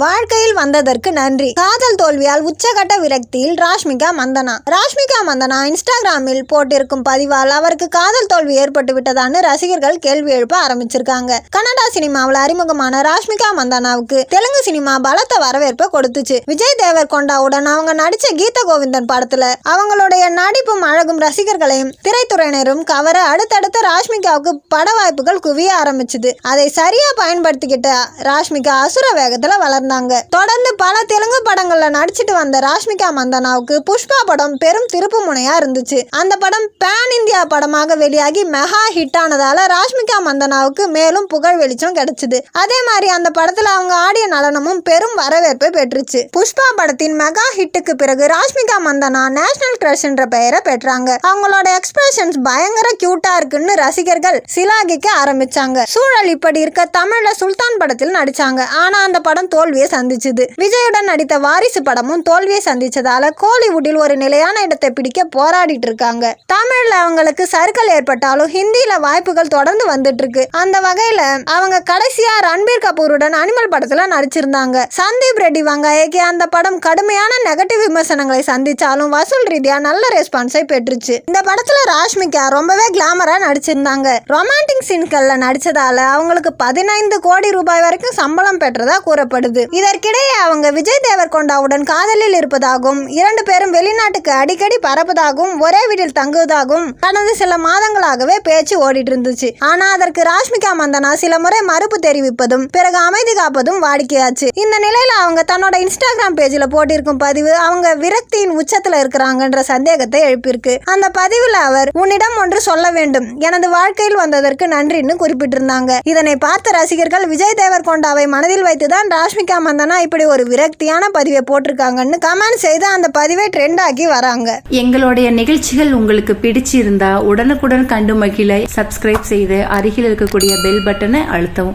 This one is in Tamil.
வாழ்க்கையில் வந்ததற்கு நன்றி. காதல் தோல்வியால் உச்சகட்ட விரக்தியில் ராஷ்மிகா மந்தனா. ராஷ்மிகா மந்தனா இன்ஸ்டாகிராமில் போட்டிருக்கும் பதிவால் அவருக்கு காதல் தோல்வி ஏற்பட்டு விட்டதான்னு ரசிகர்கள் கேள்வி எழுப்ப ஆரம்பிச்சிருக்காங்க. கன்னடா சினிமாவில் அறிமுகமான ராஷ்மிகா மந்தனாவுக்கு தெலுங்கு சினிமா பலத்த வரவேற்பை கொடுத்துச்சு. விஜய் தேவர் கொண்டாவுடன் அவங்க நடிச்ச கீத கோவிந்தன் படத்துல அவங்களுடைய நடிப்பும் அழகும் ரசிகர்களையும் திரைத்துறையினரும் கவர அடுத்தடுத்த ராஷ்மிகாவுக்கு பட வாய்ப்புகள் குவிய ஆரம்பிச்சுது. அதை சரியா பயன்படுத்திக்கிட்ட ராஷ்மிகா அசுர வேகத்துல வளர்ந்தாங்க தொடர்ந்து பல தெலுங்கு படங்கள்ல நடிச்சிட்டு வந்த ராஷ்மிகா மந்தனாவுக்கு புஷ்பா படம் பெரும் திருப்பு முனையா இருந்துச்சு. அந்த படம் பேன் இந்தியா படமாக வெளியாகி மெகா ஹிட் ஆனதால ராஷ்மிகா மந்தனாவுக்கு மேலும் புகழ் வெளிச்சம் கிடைச்சது. அதே மாதிரி அந்த படத்துல அவங்க ஆடிய நடனமும் பெரும் வரவேற்பை பெற்றுச்சு. புஷ்பா படத்தின் மெகா ஹிட்டுக்கு பிறகு ராஷ்மிகா மந்தனா நேஷனல் கிரஷ் என்ற பெயரை பெற்றாங்க. அவங்களோட எக்ஸ்பிரஷன்ஸ் பயங்கர கியூட்டா இருக்குன்னு ரசிகர்கள் சிலாகிக்க ஆரம்பிச்சாங்க. சூழல் இப்படி இருக்க தமிழ்ல சுல்தான் படத்தில் நடிச்சாங்க. ஆனா அந்த படம் தோல்வியை சந்திச்சுது. விஜயுடன் நடித்த வாரிசு படமும் தோல்வியை சந்திச்சதால கோலிவுட்டில் ஒரு நிலையான இடத்தை பிடிக்க போராடிட்டு இருக்காங்க தமிழ்ல அவங்களுக்கு சறுக்கல் ஏற்பட்டாலும் ஹிந்தியில வாய்ப்புகள் தொடர்ந்து வந்துட்டு இருக்கு அந்த வகையில அவங்க கடைசியா ரன்பீர் கபூருடன் அனிமல் படத்துல நடிச்சிருந்தாங்க. சந்தீப் ரெட்டி வங்காயக்கு அந்த படம் கடுமையான நெகட்டிவ் விமர்சனங்களை சந்திச்சாலும் வசூல் ரீதியா நல்ல ரெஸ்பான்ஸை பெற்றுச்சு. இந்த படத்துல ராஷ்மிகா ரொம்பவே கிளாமரா நடிச்சிருந்தாங்க. ரொமான்டிக் சீன்கள்ல நடிச்சதால அவங்களுக்கு பதினைந்து கோடி ரூபாய் வரைக்கும் சம்பளம் பெற்றதா கூறப்படுது. இதற்கிடையே அவங்க விஜய் தேவர்கொண்டாவுடன் காதலில் இருப்பதாகவும் இரண்டு பேரும் வெளிநாட்டுக்கு அடிக்கடி பறப்பதாகவும் ஒரே வீட்டில் தங்குவதாகவும் கடந்த சில மாதங்களாகவே பேச்சு ஓடிட்டு இருந்துச்சு ஆனா அதற்கு ராஷ்மிகா மந்தனா சில முறை மறுப்பு தெரிவிப்பதும் பிறகு அமைதி காப்பதும் வாடிக்கையாச்சு. இந்த நிலையில அவங்க தன்னோட இன்ஸ்டாகிராம் பேஜ்ல போட்டிருக்கும் பதிவு அவங்க விரக்தியின் உச்சத்துல இருக்கிறாங்கன்ற சந்தேகத்தை எழுப்பியிருக்கு. அந்த பதிவுல அவர் உன்னிடம் ஒன்று சொல்ல வேண்டும். எனது வாழ்க்கையில் வந்ததற்கு நன்றின்னு குறிப்பிட்டிருந்தாங்க. இதனை பார்த்த ரசிகர்கள் விஜய் தேவர்கொண்டாவை மனதில் வைத்துதான் ராஷ்மிகா மந்தனா இப்படி ஒரு விரக்தியான பதிவை போட்டிருக்காங்கன்னு கமெண்ட் செய்து அந்த பதிவை ட்ரெண்ட் ஆக்கி வராங்க. எங்களுடைய நிகழ்ச்சிகள் உங்களுக்கு பிடிச்சிருந்தா உடனுக்குடன் கண்டு மகிழ சப்ஸ்கிரைப் செய்து அருகில் இருக்கக்கூடிய பெல் பட்டனை அழுத்தவும்.